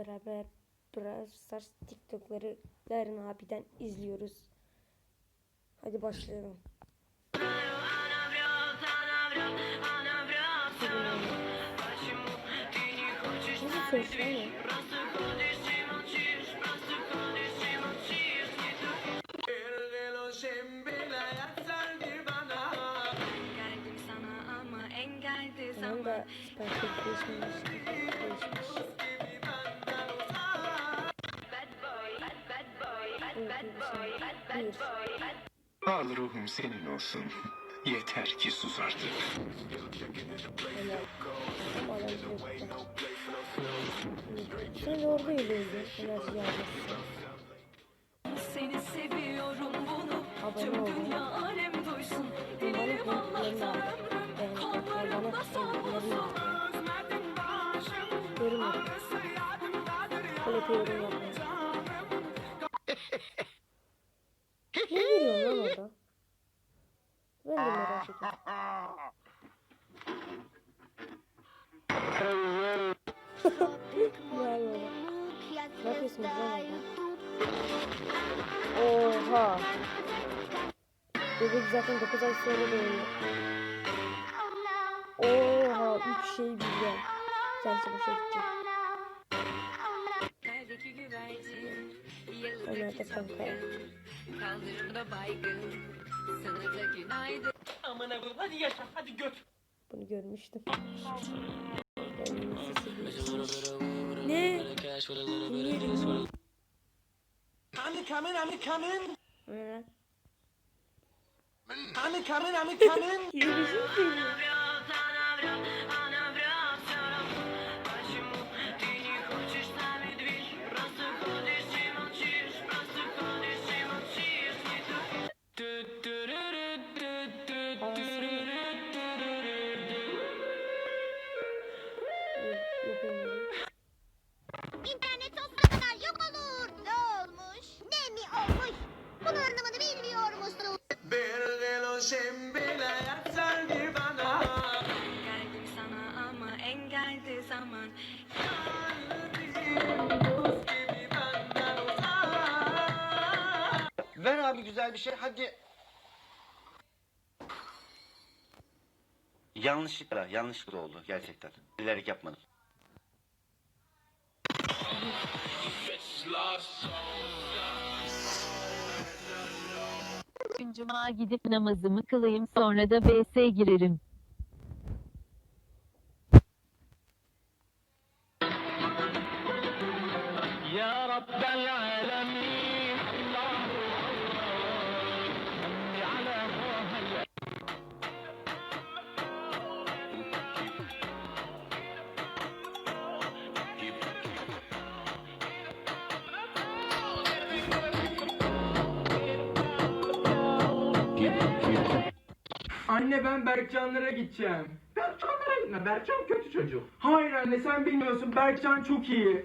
beraber Brawl Stars TikTok'ları Garen abiden izliyoruz. Hadi başlayalım. Nasıl belki değişmemiş. Değişmiş. Bad Al ruhum senin olsun. Yeter ki sus artık. De orada yürüyordun. Enerji yağması. Ne yapıyorsunuz lan orada? Oha. Bebek zaten 9 ay sonra doğuyor. Oha 3 şey birden. Kendisi boşa gidecek. Yıldaki kanka? çapkın Kaldırımda baygın Sana da günaydın Amına hadi yaşa hadi göt. Bunu görmüştüm. Ne? Dinleyelim. I'm coming I'm coming. Evet. I'm coming I'm coming. Yürüyüşüm şey hadi. Yanlışlıkla, yanlışlıkla oldu gerçekten. Bilerek yapmadım. Cuma gidip namazımı kılayım sonra da BS girerim. Anne ben Berkcanlara gideceğim. Berkcanlara gitme. Berkcan kötü çocuk. Hayır anne sen bilmiyorsun. Berkcan çok iyi.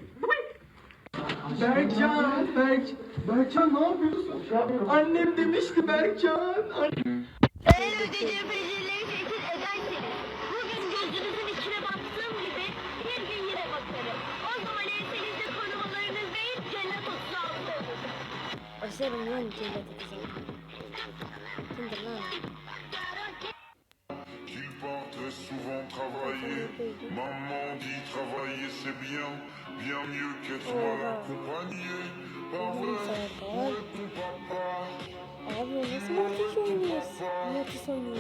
Berkcan, Berk, Berkcan ne yapıyorsun? Annem demişti Berkcan. Anne- Eğer bedelleri tehdit bugün gözünüzün içine baktığım gibi bir yine bakarım. O zaman ensenizde korumalarınız değil, cennet altı olur. Aşarım lan cenneti kızım. Kimdir lan? Souvent travailler. Maman dit travailler c'est bien, bien mieux qu'être mal accompagné. Pas vrai, où est ton papa Abi nasıl oynuyorsun? Oynuyorsun.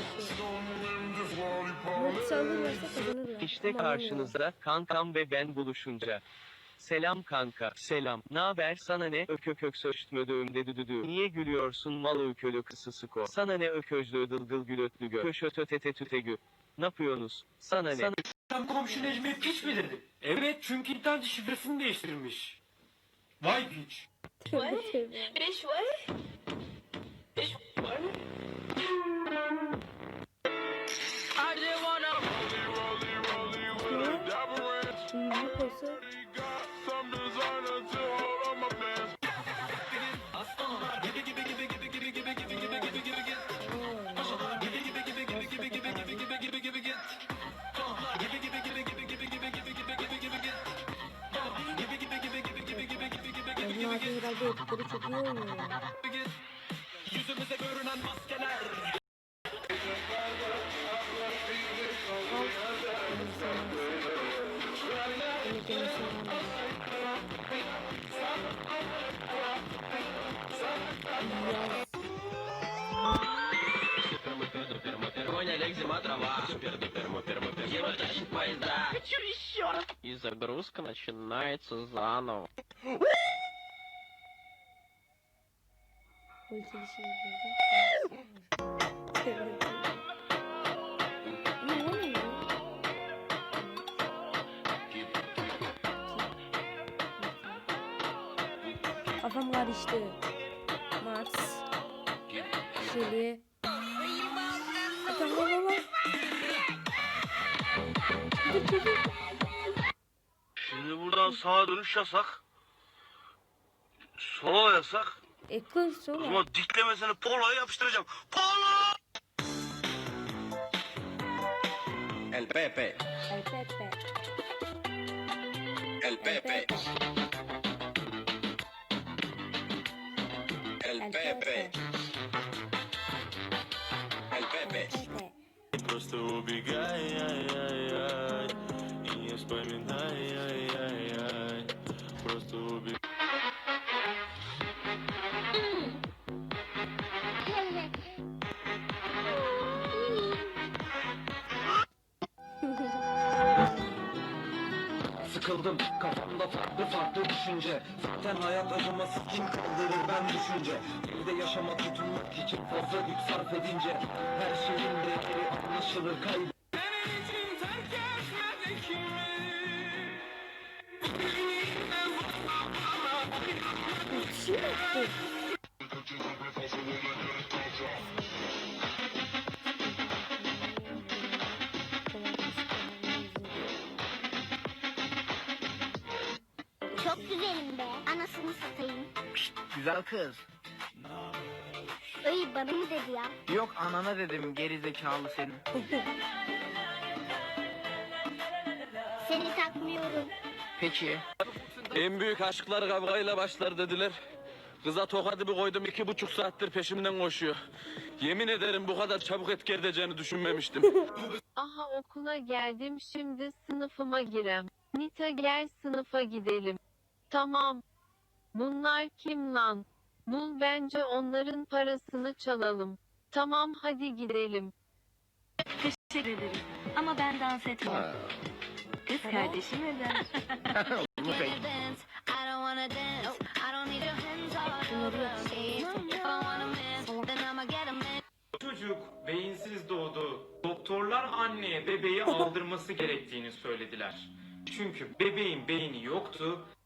Alırlarsa kazanırlar. İşte karşınızda kankam ve ben buluşunca. Selam kanka. Selam. Naber sana ne ökökök söştmödüğüm dedüdüdü. Niye gülüyorsun mal ökölü kısı sıko. Sana ne öközlü dılgıl gülötlü gö. Köşötö tete tütegü. Ne yapıyorsunuz? Sana ne? Sen komşu Necmi'ye piç mi dedi? Evet çünkü internet şifresini değiştirmiş. Vay piç. Tövbe tövbe. Beş var Normalde herhalde öpükleri çok iyi oynuyor. Yüzümüze görünen maskeler Хочу еще раз. И загрузка начинается заново. Şey. Ne oluyor? Kafam karıştı. Max. Şili. Tamam dur. Şimdi buradan sağa dönüş yasak. Sola yasak. E kır O sonra. zaman diklemesini poloya yapıştıracağım. Polo! El Pepe. El Pepe. El Pepe. El El Pepe. Pepe. El Pepe. Pepe. Просто убегай, Sıkıldım kafamda farklı farklı düşünce. Zaten hayat acıması kim kaldırır ben düşünce. Bir de yaşama tutunmak için fazla güç sarf edince Her şeyin değeri anlaşılır kaybı Ultisi Çok güzelim be. Anasını satayım. Güzel kız Ay bana mı dedi ya? Yok anana dedim geri zekalı senin Seni takmıyorum. Peki En büyük aşklar kavgayla başlar dediler. Kıza tokadı bir koydum iki buçuk saattir peşimden koşuyor. Yemin ederim bu kadar çabuk etki edeceğini düşünmemiştim. Aha okula geldim şimdi sınıfıma girem. Nita gel sınıfa gidelim. Tamam. Bunlar kim lan? Bul bence onların parasını çalalım. Tamam hadi gidelim. Teşekkür ederim. Ama ben dans etmem. Kız kardeşim yapsın. Çocuk beyinsiz doğdu. Doktorlar anneye bebeği aldırması gerektiğini söylediler. Çünkü bebeğin beyni yoktu.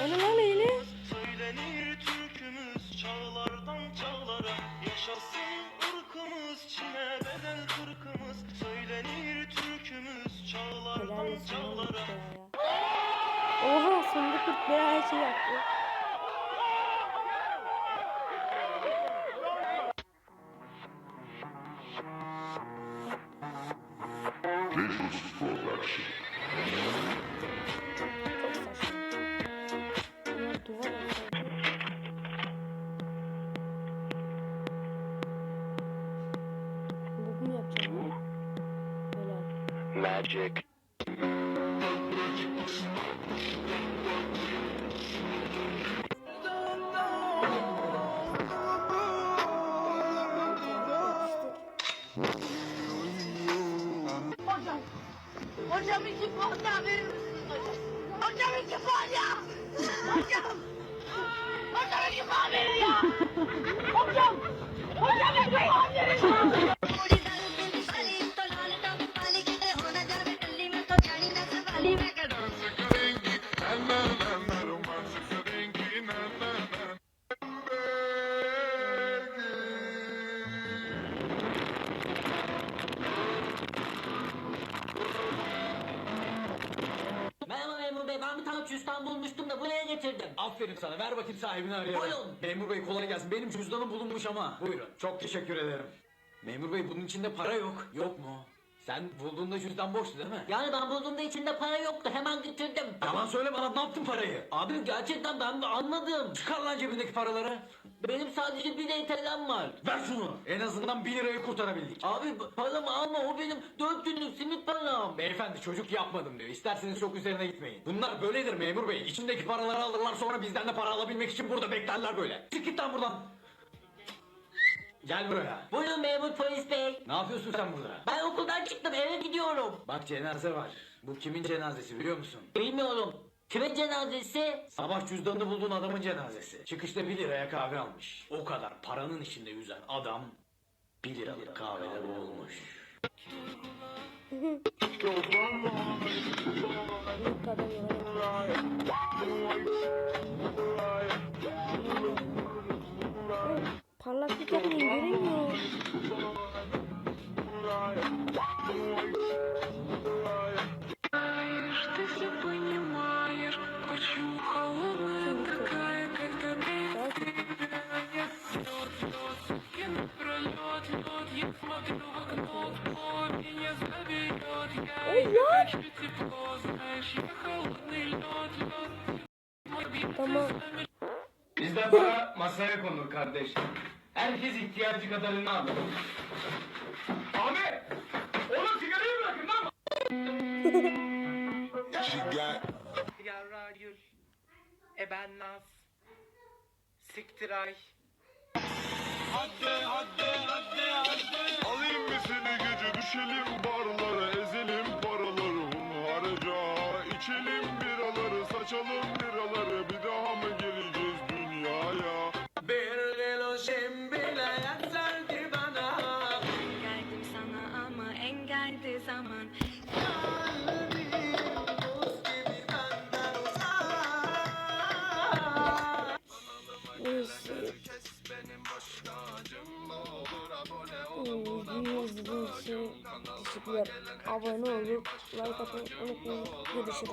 O ne lan öyle? Söylenir türkümüz çağlardan çağlara Yaşasın ırkımız çine bedel kırkımız Söylenir türkümüz çağlardan çağlara. Oha 40 lira her şey yaptı. Hocam iki puan daha verir misiniz hocam? Hocam iki puan ya! Hocam! Hocam iki puan verin ya! Hocam Aferin sana ver bakayım sahibini arayalım. Buyurun. Memur bey kolay gelsin. Benim cüzdanım bulunmuş ama. Buyurun. Çok teşekkür ederim. Memur bey bunun içinde para yok. Yok mu? Sen bulduğunda cüzdan boştu değil mi? Yani ben bulduğumda içinde para yoktu. Hemen getirdim. Yalan söyleme lan ne yaptın parayı? Abi gerçekten ben de anladım. Çıkar lan cebindeki paraları. Benim sadece bir ETL'm var. Ver şunu. En azından 1 lirayı kurtarabildik. Abi paramı alma o benim 4 günlük simit param. Beyefendi çocuk yapmadım diyor. İsterseniz çok üzerine gitmeyin. Bunlar böyledir memur bey. İçindeki paraları alırlar sonra bizden de para alabilmek için burada beklerler böyle. Çık git lan buradan. Gel buraya. Buyurun memur polis bey. Ne yapıyorsun sen burada? Ben okuldan çıktım eve gidiyorum. Bak cenaze var. Bu kimin cenazesi biliyor musun? Bilmiyorum. Kimin cenazesi? Sabah cüzdanını bulduğun adamın cenazesi. Çıkışta 1 liraya kahve almış. O kadar paranın içinde yüzen adam 1 liralık kahvede boğulmuş. Parlaklık yapmayın göremiyor. Allah! Tamam. Bizden para masaya konur kardeş. Herkes ihtiyacı kadarını alır. Ahmet! Oğlum sigarayı bırakın lan! Yarra Gül, Eben Naz, Siktiray. Alayım mı seni gece düşelim barlara Ezelim paraları hunharca İçelim biraları saçalım biraları Bir daha mı geleceğiz dünyaya Bir kilo şimbile Teşekkürler. Abone olup like atmayı unutmayın. Görüşürüz.